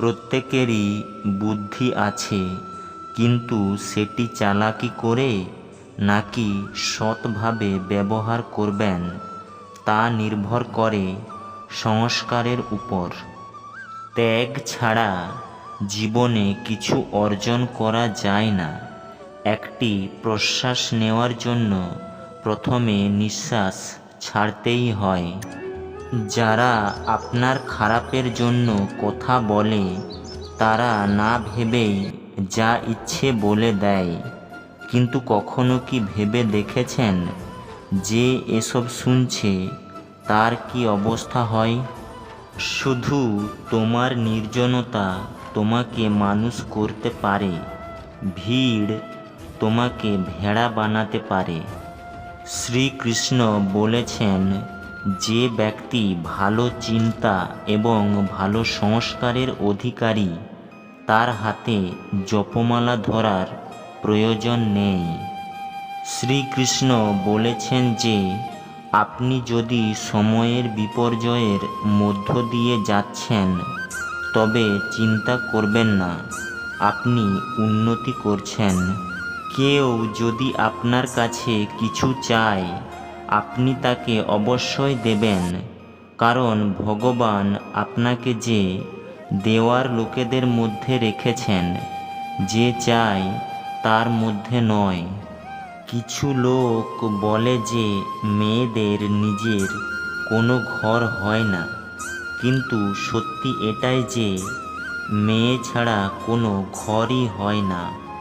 প্রত্যেকেরই বুদ্ধি আছে, কিন্তু সেটি চালাকি করে নাকি সৎভাবে ব্যবহার করবেন, তা নির্ভর করে সংস্কারের উপর। ত্যাগ ছাড়া জীবনে কিছু অর্জন করা যায় না। একটি প্রশ্বাস নেওয়ার জন্য প্রথমে নিঃশ্বাস ছাড়তেই হয়। যারা আপনার খারাপের জন্য কথা বলে, তারা না ভেবেই যা ইচ্ছে বলে দেয়। কিন্তু কখনো কি ভেবে দেখেছেন যে এসব শুনছে, তার কি অবস্থা হয়? শুধু তোমার নির্জনতা তোমাকে মানুষ করতে পারে, ভিড় তোমাকে ভেড়া বানাতে পারে। শ্রীকৃষ্ণ বলেছেন যে ব্যক্তি ভালো চিন্তা এবং ভালো সংস্কারের অধিকারী, তার হাতে জপমালা ধরার প্রয়োজন নেই। শ্রীকৃষ্ণ বলেছেন যে, আপনি যদি সময়ের বিপর্যয়ের মধ্য দিয়ে যাচ্ছেন, তবে চিন্তা করবেন না, আপনি উন্নতি করছেন। কেউ যদি আপনার কাছে কিছু চায় আপনি তাকে অবশ্যই দেবেন, কারণ ভগবান আপনাকে যে দেওয়ার লোকেদের মধ্যে রেখেছেন, যে চায় তার মধ্যে নয়। কিছু লোক বলে যে মেয়েদের নিজের কোনো ঘর হয় না, কিন্তু সত্যি এটাই যে মেয়ে ছাড়া কোনো ঘরই হয় না।